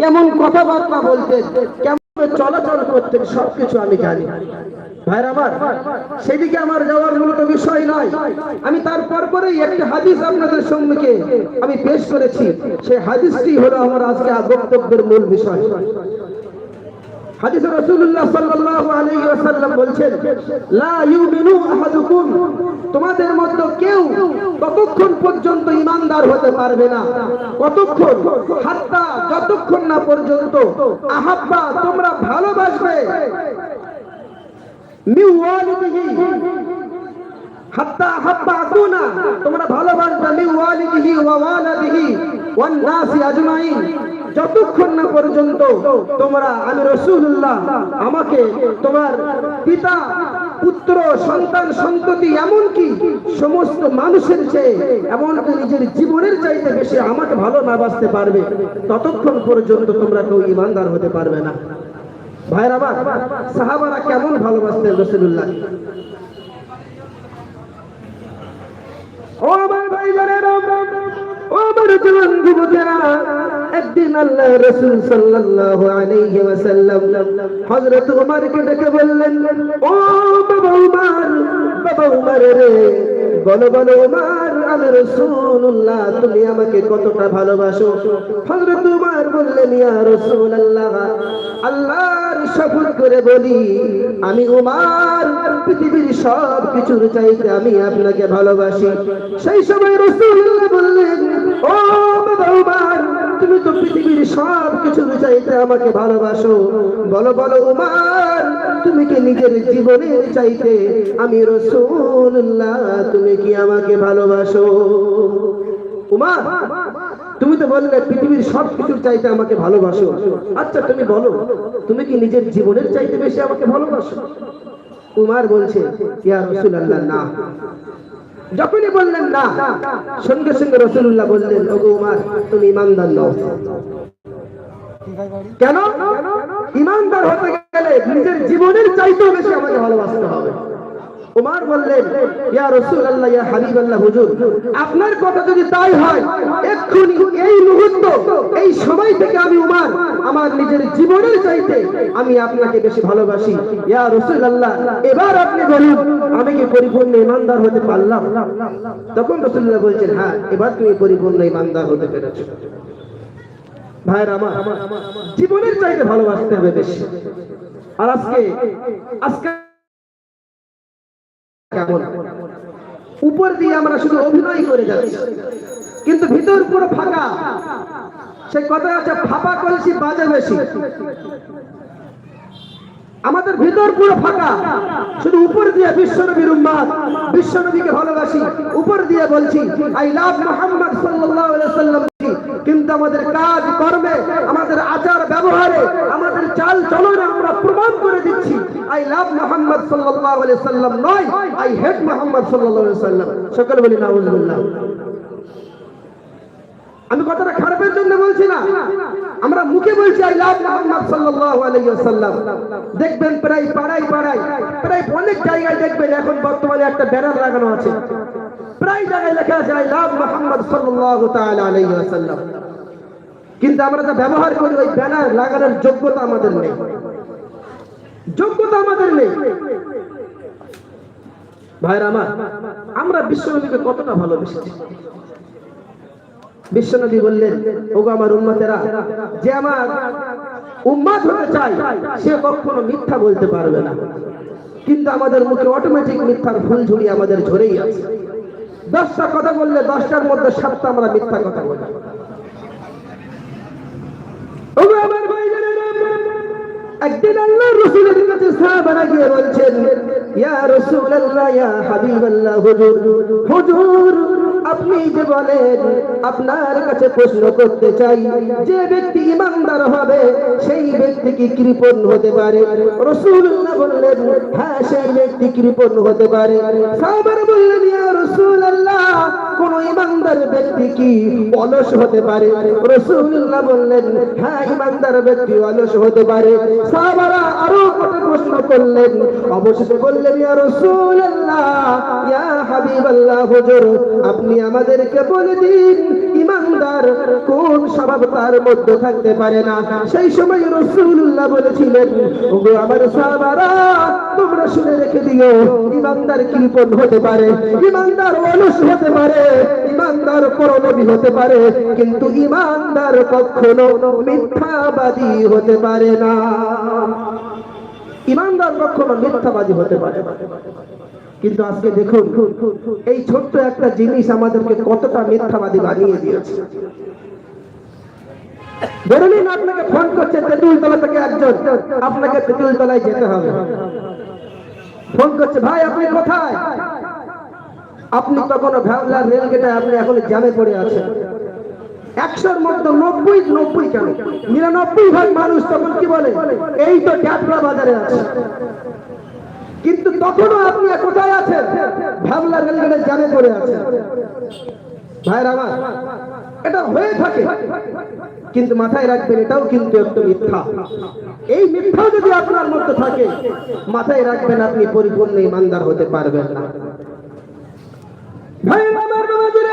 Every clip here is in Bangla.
কেমন কথাবার্তা বলতেন? কেমন চলাচল করতেন? সবকিছু আমি জানি। ভাইর আমার, সেদিকে আমার যাওয়ার মূলত বিষয় নয়। আমি তারপর পরেই একটি হাদিস আপনাদের সম্মুখে আমি পেশ করেছি। সেই হাদিসটি হলো আমার আজকে বক্তব্যের মূল বিষয়। হাদিসে রাসূলুল্লাহ সাল্লাল্লাহু আলাইহি ওয়াসাল্লাম লা ইউমিনু আহাদুকুম। তোমাদের মধ্যে কেউ ততক্ষণ পর্যন্ত ইমানদার হতে পারবে না। কতক্ষণ? হাত্তা যতক্ষণ না পর্যন্ত। আহাব্বা, তোমরা ভালোবাসবে। মিওয়ালিদিহি হাত্তা হাব্বা আকুনা, তোমরা ভালোবাসবে। মিওয়ালিদিহি ওয়া ওয়ালাদিহি ওয়ান নাসি আজমাইন। যতক্ষণ না পর্যন্ত তোমরা আমি রসুল্লাহ, আমাকে তোমার পিতা, পুত্র, সন্তান, সন্ততি, এমনকি সমস্ত মানুষের চেয়ে, এমনকি নিজের জীবনের চাইতে বেশি আমাকে ভালো না বাঁচতে পারবে, ততক্ষণ পর্যন্ত তোমরা কেউ ইমানদার হতে পারবে না। ভাইরা আমার সাহাবারা কেমন ভালোবাসতেন রসুল্লাহ? ও আমার ভাই ও আমার জওয়ান যুবকেরা একদিন আল্লাহ রাসূল সাল্লাল্লাহু আলাইহি ওয়াসাল্লাম হযরত ওমরকে ডেকে বললেন, ও বাবা উমর বাবা উমর রে বলো বলো উমর আমি রাসূলুল্লাহ, তুমি আমাকে কতটা ভালোবাসো? হযরত উমর বললেন, ইয়া রাসূলুল্লাহ, আল্লাহর শপথ করে বলি, আমি উমর, পৃথিবীর সব কিছুর চাইতে আমি আপনাকে ভালোবাসি। সেই সময় রাসূলুল্লাহ বললেন, ও বাবা উমর, তুমি তো পৃথিবীর সব কিছুর চাইতে আমাকে ভালোবাসো। বলো বলো উমার, তুমি কি নিজের জীবনের চাইতে আমি রসুল্লাহ তুমি কি আমাকে ভালোবাসো? উমার তুমি তো বললে পৃথিবীর সব কিছুর চাইতে আমাকে ভালোবাসো। আচ্ছা তুমি বলো, তুমি কি নিজের জীবনের চাইতে বেশি আমাকে ভালোবাসো? উমার বলছে, ইয়া রসুল্লাহ না। যখনই বললেন না, সঙ্গে সঙ্গে রসুল্লাহ বললেন, ওগো উমার, তুমি ইমানদার নও। কেন? ইমানদার হতে গেলে নিজের জীবনের চাইতেও বেশি আমাকে ভালোবাসতে হবে। উমার বললেন, ইয়া রাসূলুল্লাহ, ইয়া হাবিবাল্লাহ, হুজুর, আপনার কথা যদি তাই হয়, এক্ষুনি এই মুহূর্ত, এই সময় থেকে আমি উমার, আমার নিজের জীবনের চাইতে আমি আপনাকে বেশি ভালোবাসি। ইয়া রাসূলুল্লাহ, এবার আপনি বলুন, আমি কি পরিপূর্ণ ইমানদার হতে পারলাম? তখন রাসূলুল্লাহ বলছেন হ্যাঁ এবার তুমি পরিপূর্ণ ইমানদার হতে পেরেছ। ভাইয়ের আমার, জীবনের চাইতে ভালোবাসতে হবে বেশি। আর আজকে আজকে কেমন? উপর দিয়ে আমরা শুধু অভিনয় করে যাচ্ছি। কিন্তু ভিতর পুরো ফাঁকা। সে কথা আছে ফাঁপা কলসি বাজে বেশি। আমাদের ভিতর পুরো ফাঁকা। শুধু উপর দিয়ে বিশ্বনবীর উম্মাদ বিশ্বনবীকে ভালোবাসি। উপর দিয়ে বলছি আই লাভ মোহাম্মদ সাল্লাম কিন্তু আমাদের কাজ, কর্মে, আমাদের আচার ব্যবহারে আমাদের চাল চলনে আমরা প্রমাণ করে আই লাভ মোহাম্মদ সাল্লাল্লাহু আলাইহি সাল্লাম নয় আই হেট মোহাম্মদ সাল্লাল্লাহু আলাইহি সাল্লাম সকল বলি, নাউজুবিল্লাহ। আমি কথাটা খারাপের জন্য বলছি না। আমরা মুখে বলছি আই লাভ মোহাম্মদ সাল্লাল্লাহু আলাইহি ওয়াসাল্লাম দেখবেন প্রায় পাড়ায় পাড়ায়, প্রায় অনেক জায়গায় দেখবেন এখন বর্তমানে একটা ব্যানার লাগানো আছে। প্রায় জায়গায় লেখা আছে আই লাভ মোহাম্মদ সাল্লাল্লাহু তাআলা আলাইহি ওয়াসাল্লাম কিন্তু আমরা যা ব্যবহার করি, ওই ব্যানার লাগানোর যোগ্যতা আমাদের নেই। যোগ্যতা আমাদের নেই। ভাইরা আমার, আমরা বিশ্বনবীকে কতটা ভালোবেসেছি? বিশ্বনবী বললেন, ওগো আমার উম্মতেরা, যে আমার উম্মাদ হতে চায়, সে কখনো মিথ্যা বলতে পারবে না। কিন্তু আমাদের মুখে অটোমেটিক মিথ্যার ফুল ঝুড়ি আমাদের ঝরেই আছে। দশটা কথা বললে দশটার মধ্যে সাতটা আমরা মিথ্যা কথা বলি। আমার একদিন আল্লাহ রসুলের কাছে সাহাবারা গিয়ে বলছেন ইয়া রাসূলুল্লাহ ইয়া হাবিবাল্লাহ হুজুর হুজুর আপনি যে বলেন, আপনার কাছে প্রশ্ন করতে চাই, যে ব্যক্তি ইমানদার হবে, সেই ব্যক্তি কি কৃপণ হতে পারে? রাসূলুল্লাহ বললেন হ্যাঁ সেই ব্যক্তি কৃপণ হতে পারে। সাহাবারা বললেন, ইয়া রাসূলুল্লাহ, কোন ইমানদার ব্যক্তি কি অলস হতে পারে? রাসূলুল্লাহ বললেন হ্যাঁ ইমানদার ব্যক্তি অলস হতে পারে। সাহাবারা আরও কত প্রশ্ন করলেন, অবশেষে বললেন রাসূলুল্লাহ আপনি আমাদেরকে বলে দিন, ইমানদার কোন স্বভাব তার মধ্যে থাকতে পারে না। সেই সময় রসুল্লাহ বলেছিলেন আমার তোমরা শুনে রেখে দিও, ইমানদার হতে পারে, ইমানদার হতে পারে, ইমানদার পরনবী হতে পারে, কিন্তু ইমানদার কখনো মিথ্যাবাদী হতে পারে না। ইমানদার কখনো মিথ্যাবাদী হতে পারে কিন্তু আজকে দেখুন, এই ছোট্ট একটা জিনিস আমাদেরকে কতটা মিথ্যাবাদী বানিয়ে দিয়েছে। ধরে নিন আপনাকে ফোন করছে থেকে একজন। আপনাকে যেতে হবে। ফোন করছে, ভাই, আপনি কোথায়? আপনি তখন ভ্যাবলার রেল গেটে আপনি এখন জ্যামে পড়ে আছেন। একশোর মধ্যে নব্বই নব্বই কেন? নিরানব্বই ভাগ মানুষ তখন কি বলে? এই তো ট্যাপলা বাজারে আছে। কিন্তু তখনও আপনি কোথায় আছেন? ভাবলা রেলগেটে জানে পড়ে আছেন। ভাইরা আমার এটা হয়ে থাকে। কিন্তু মাথায় রাখবেন, এটাও কিন্তু একটু মিথ্যা। এই মিথ্যা যদি আপনার মধ্যে থাকে, মাথায় রাখবেন আপনি পরিপূর্ণ ইমানদার হতে পারবেন না। ভাইরা আমার বাবাজিরা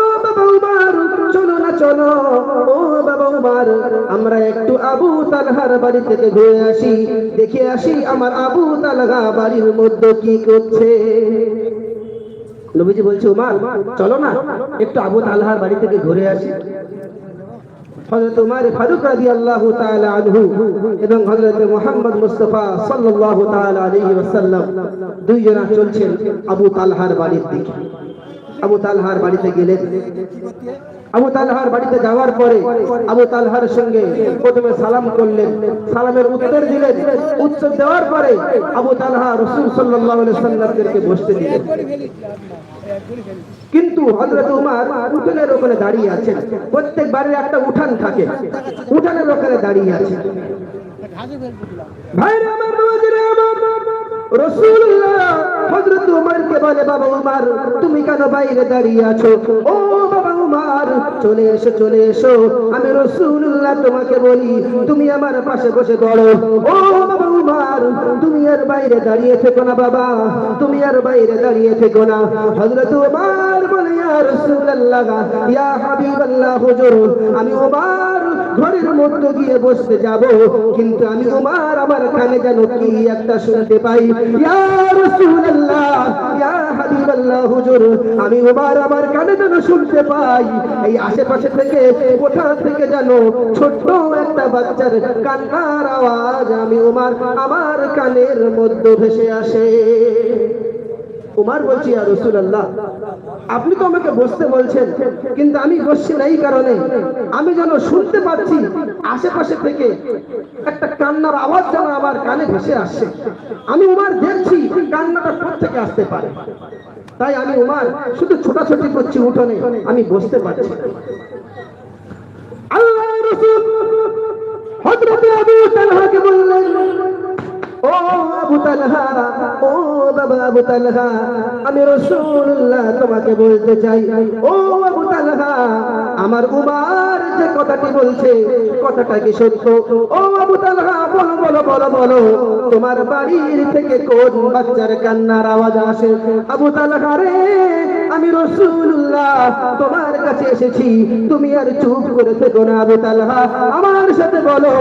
চলো না আমরা একটু আবু তালহার বাড়ি থেকে ঘুরে আসি। দেখে আসি আমার আবু তালহা বাড়ির মধ্যে কি করছে। নবীজি বলছে, উমার, চলো না, একটু আবু তালহার বাড়ি থেকে ঘুরে আসি। ফারুক এবং দুইজনা চলছেন আবু তালহার বাড়ির দিকে। আবু তালহার বাড়িতে গেলেন। আবু তালহার বাড়িতে যাওয়ার পরে আবু তালহার সঙ্গে প্রথমে সালাম করলেন। সালামের উত্তর দিলেন। উত্তর দেওয়ার পরে আবু তালহা রসুল সাল্লামদেরকে বসতে দিলেন। কিন্তু হযরত উমার উঠানের ওখানে দাঁড়িয়ে আছেন। প্রত্যেক বাড়ির একটা উঠান থাকে। উঠানের ওখানে দাঁড়িয়ে আছে ভাইরা রসুল্লাহ হযরত উমরকে বলে, বাবা উমর, তুমি কেন বাইরে দাঁড়িয়ে আছো? ও বাবা উমর, চলে এসো চলে এসো। আমি রসুল্লাহ তোমাকে বলি, তুমি আমার পাশে বসে পড়ো। ও বাবা উমর, তুমি আর বাইরে দাঁড়িয়ে থেকো না বাবা, তুমি আর বাইরে দাঁড়িয়ে থেকো না। হযরত উমর বলে, ইয়া রাসূলুল্লাহ, ইয়া হাবিবাল্লাহ, হুজুর, আমি উমর ঘরের মধ্যে গিয়ে বসতে যাব, কিন্তু আমি উমার আমার কানে যেন কি একটা শুনতে পাই। ইয়া আমি আমার কানে যেন শুনতে পাই। এই আশেপাশে থেকে, কোথা থেকে যেন ছোট্ট একটা বাচ্চার কান্নার আওয়াজ আমি আমার কানের মধ্যে ভেসে আসে। উমার বলছি আর রসুল্লাহ আপনি তো আমাকে বসতে বলছেন, কিন্তু আমি বসছি না এই কারণে। আমি যেন শুনতে পাচ্ছি, আশেপাশে থেকে একটা কান্নার আওয়াজ যেন আমার কানে ভেসে আসছে আমি উমার দেখছি কান্নাটা কোথা থেকে আসতে পারে। তাই আমি উমার শুধু ছোটাছুটি করছি উঠোনে, আমি বসতে পারছি আমি তোমাকে বলতে চাই। ও আবু তালহা, আমার উমার যে কথাটি বলছে, কথাটা কি সত্য? ও আবু তালহা, বলো বলো বলো বলো, তোমার বাড়ির থেকে কোন বাচ্চার কান্নার আওয়াজ আসে? আবু তালহা রে, আমি রাসূলুল্লাহ, তোমার কাছে এসেছি, তুমি আর চুপ করে থেকো না আবু তালহা। আমার সাথে বলো,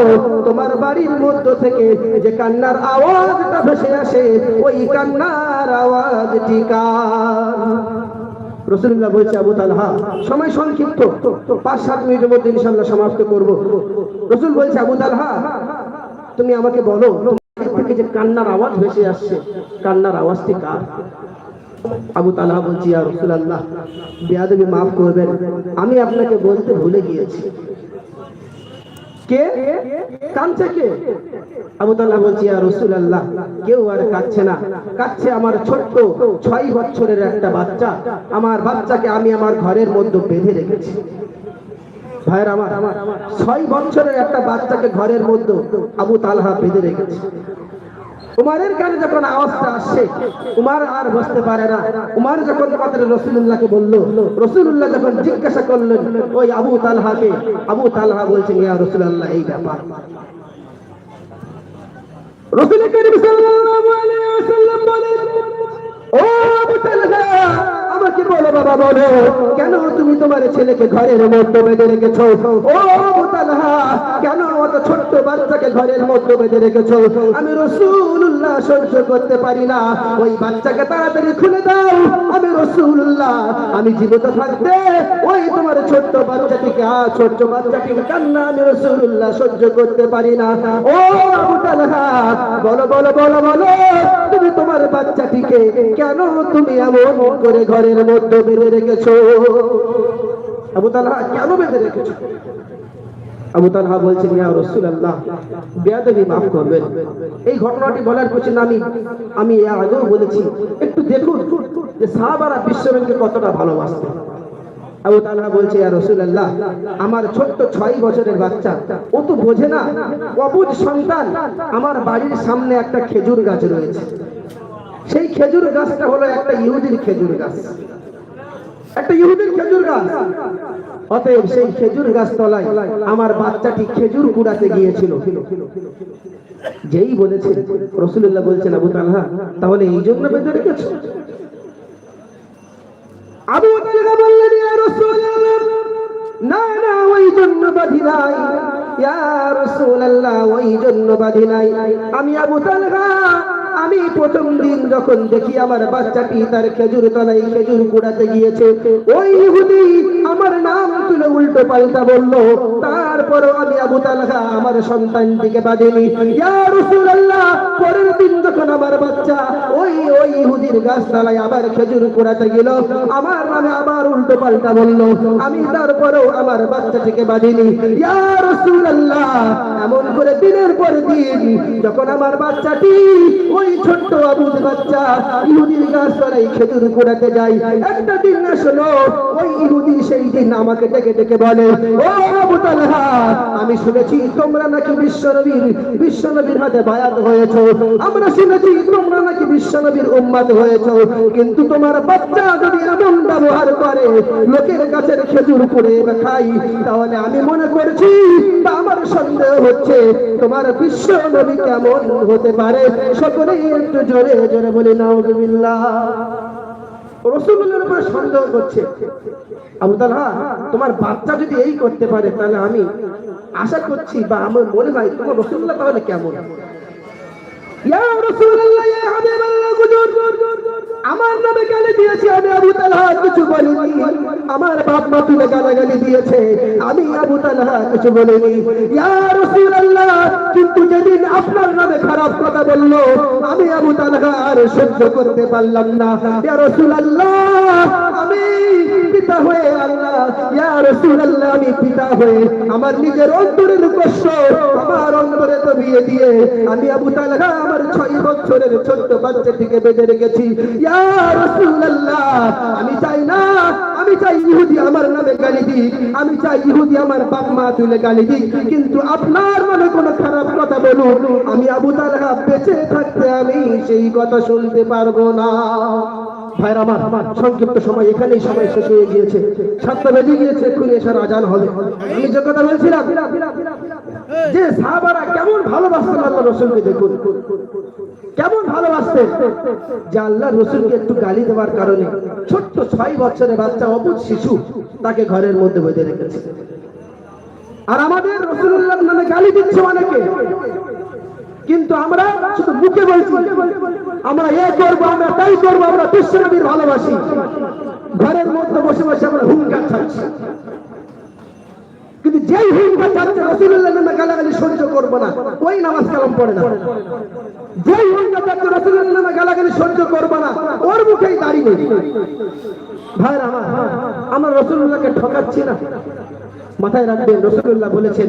তোমার বাড়ির মধ্য থেকে যে কান্নার আওয়াজটা ভেসে আসে, ওই কান্নার আওয়াজ কার? রসুল্লাহ বলছে আবু তালহা, সময় সংক্ষিপ্ত পাঁচ সাত মিনিটের মধ্যে ইনশাল্লাহ সমাপ্ত করব। রসুল বলছে, আবু তালহা, তুমি আমাকে বলো থেকে যে কান্নার আওয়াজ ভেসে আসছে, কান্নার আওয়াজটি কার? আবু তালহা বলছি আর রসুল আল্লাহ বেয়াদবি মাফ করবেন, আমি আপনাকে বলতে ভুলে গিয়েছি। কে? কে? রসুল আল্লাহ কেউ আর না। আমার ছোট্ট ছয় একটা বাচ্চা। আমার বাচ্চাকে আমি আমার ঘরের মধ্যে বেঁধে রেখেছি। ভাইয়ের আমার, ছয় বছরের একটা বাচ্চাকে ঘরের মধ্যে আবু তালহা বেঁধে রেখেছে। উমারের কানে যখন আওয়াজটা আসছে উমার আর বসতে পারে না। উমার যখন কথাটা রসুল্লাহকে বলল রসুল্লাহ যখন জিজ্ঞাসা করলেন, ওই আবু তালহাকে? আবু তালহা বলছেন, ইয়া রসুল্লাহ এই ব্যাপার। রসুল করিম ও আবু তালহা, আমাকে বলো বাবা, বলো, কেন তুমি তোমার ছেলেকে ঘরের মধ্যে বেঁধে রেখেছো? ও আবু তালহা, কেন অত ছোট্ট বাচ্চাকে ঘরের মধ্যে বেঁধে রেখেছো? আমি রসুল্লাহ সহ্য করতে পারি না। ওই বাচ্চাকে তাড়াতাড়ি খুলে দাও। আমি রসুল্লাহ আমি জীবিত থাকতে ওই তোমার ছোট্ট বাচ্চাটিকে ছোট্ট বাচ্চাটির কান্না আমি রসুল্লাহ সহ্য করতে পারি না। ও বলো বলো বলো বলো, তুমি তোমার বাচ্চাটিকে কেন তুমি এমন করে ঘরের মধ্যে বেঁধে রেখেছো? আবু তালহা, কেন বেঁধে রেখেছো? আবু তালহা বলছেন, ইয়া রাসূলুল্লাহ, বেয়াদবি মাফ করবেন। এই ঘটনাটি বলার পেছনে আমি আমি এর আগেও বলেছি, একটু দেখুন যে সাহাবারা বিশ্বনবীকে কতটা ভালোবাসত আবু তালহা বলছে, ইয়া রাসূলুল্লাহ, আমার ছোট্ট ছয় বছরের বাচ্চা, ও তো বোঝে না অবুঝ সন্তান, আমার বাড়ির সামনে একটা খেজুর গাছ রয়েছে। সেই খেজুর গাছটা হলো একটা ইহুদির খেজুর গাছ। একটা ইহুদির খেজুর গাছ। অতএব সেই খেজুর গাছ তলায় আমার বাচ্চাটি খেজুর কুড়াতে গিয়েছিল। যেই বলেছে রসুল্লাহ বলছেন, আবু তালহা, তাহলে এই জন্য বেঁধে রেখেছ? আবু তালহা বললেন না না, ওই জন্য বাঁধি নাই। ইয়া ওই জন্য বাঁধি নাই। আমি আবু তালহা আমি প্রথম দিন যখন দেখি আমার বাচ্চাটি তার খেজুর তলায় খেজুর কুড়াতে গিয়েছে, ওই ইহুদি আমার নাম তুলে উল্টো পাল্টা বলল, তারপরও আমি আবু তালহা আমার সন্তানটিকে বাঁধিনি। পরের দিন যখন আমার বাচ্চা ওই ওই ইহুদির গাছতলায় আবার খেজুর কুড়াতে গেল, আমার নামে আবার উল্টো পাল্টা বলল, আমি তারপরেও আমার বাচ্চাটিকে বাঁধিনি। ইয়া রাসূলুল্লাহ, এমন করে দিনের পর দিন যখন আমার বাচ্চাটি ওই ছোট্ট আবুদ বাচ্চা ইহুদির গাছ তলায় খেজুর কুড়াতে যাই একটা দিন আসলো ওই ইহুদি সেই দিন আমাকে ডেকে ডেকে বলে, ও আবু তালহা, আমি শুনেছি তোমরা নাকি বিশ্বনবীর বিশ্বনবীর হাতে বায়াত হয়েছো। আমরা শুনেছি তোমরা নাকি বিশ্বনবীর উম্মাদ হয়েছো। কিন্তু তোমার বাচ্চা যদি এমন ব্যবহার করে, লোকের গাছের খেজুর করে খাই, তাহলে আমি মনে করছি আমার সন্দেহ হচ্ছে, তোমার বিশ্ব নবী কেমন হতে পারে? একটু জোরে জোরে বলি, নাউজুবিল্লাহ। উপরে সন্দেহ করছে। তোমার বাচ্চা যদি এই করতে পারে, তাহলে আমি আশা করছি বা আমার মনে হয় তোমার রসুল্লাহ তাহলে কেমন? আমার নামে গালি দিয়েছে, আমি আবু তালহা, কিছু বলিনি। আমার বাপ মা তুলে গালাগালি দিয়েছে, আমি আবু তালহা, কিছু বলিনি। ইয়া রাসূলুল্লাহ, কিন্তু যেদিন আপনার নামে খারাপ কথা বলল, আমি আবু তালহা আর সহ্য করতে পারলাম না। ইয়া রাসূলুল্লাহ পিতা হয়ে আল্লাহ, ইয়া রাসূলুল্লাহ, আমি পিতা হয়ে আমার নিজের অন্তরের কষ্ট আমার অন্তরে তো বিয়ে দিয়ে আমি আবু তালহা আমার ছয় বছরের ছোট্ট বাচ্চাটিকে বেঁধে রেখেছি। ইয়া রাসূলুল্লাহ, আমি চাই না আমি চাই ইহুদি আমার নামে গালি দিক, আমি চাই ইহুদি আমার বাপ মা তুলে গালি দিক, কিন্তু আপনার নামে কোনো খারাপ কথা বলুন আমি আবু তালহা বেঁচে থাকতে আমি সেই কথা শুনতে পারব না। সংক্ষিপ্ত সময় এখানেই সময় শেষ হয়ে গিয়েছে। সাতটা বেজে গিয়েছে এক্ষুনি এসার আজান হবে। আমি যে কথা বলছিলাম, যে সাহাবারা কেমন ভালোবাসতেন আল্লাহ রসুলকে দেখুন। কেমন ভালোবাসতেন? যে আল্লাহ রসুলকে একটু গালি দেওয়ার কারণে ছোট্ট ছয় বছরের বাচ্চা অবুধ শিশু তাকে ঘরের মধ্যে বেঁধে রেখেছে। আর আমাদের রসুল্লাহ নামে গালি দিচ্ছে অনেকে। কিন্তু আমরা শুধু মুখে বলছি, আমরা এ করব, আমরা তাই করব, আমরা বিশ্বনবীর ভালোবাসি। ঘরের মধ্যে বসে বসে আমরা হুঙ্কার কিন্তু যেই ছাড়ছে রসুল্লাহ গালাগালি সহ্য করব না। ওই নামাজ কালাম পড়ে না। যেই ছাড়ছে রসুল্লাহ গালাগালি সহ্য করব না। ওর মুখেই দাঁড়িয়ে ভাইরা আমার রসুল্লাহকে ঠকাচ্ছি না। মাথায় রাখবেন রসুল্লাহ বলেছেন,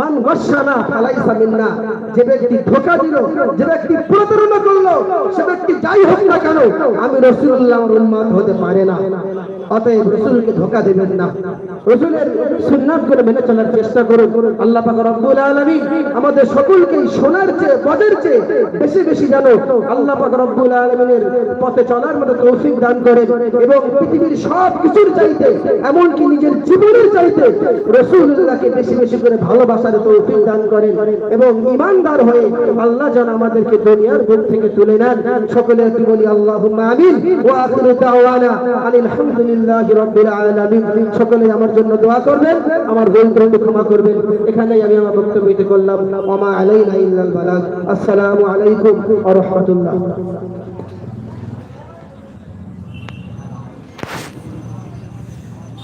মান গসানা ফালাইসা মিন্না যে ব্যক্তি ধোকা দিল, যে ব্যক্তি প্রতারণা করল, সে ব্যক্তি যাই হোক না কেন, আমি রসুল্লাহ উন্মাদ হতে পারে না। অতএব রসুলকে ধোকা দেবেন না। রসুলের সুন্নাত করে মেনে চলার চেষ্টা করুন। আল্লাহ পাক রব্বুল আলামিন আমাদের সকলকে সোনার চেয়ে পদের চেয়ে বেশি বেশি জানো আল্লাহ পাক রব্বুল আলামিনের পথে চলার মতো তৌফিক দান করেন এবং পৃথিবীর সব কিছুর চাইতে, এমনকি নিজের জীবনের চাইতে রসুল্লাহকে বেশি বেশি করে ভালোবাসার তৌফিক দান করেন এবং ইমানদার হয়ে আল্লাহ যেন আমাদেরকে দুনিয়ার বুক থেকে তুলে নেন। সকলে একটু বলি, আল্লাহুম্মা আমিন। ওয়া আখিরু দাওয়ানা আনিল সকলে আমার জন্য দোয়া করবেন, আমার ভুল ত্রুটি ক্ষমা করবেন। এখানেই আমি আমার বক্তব্য করলাম আসসালামু আলাইকুম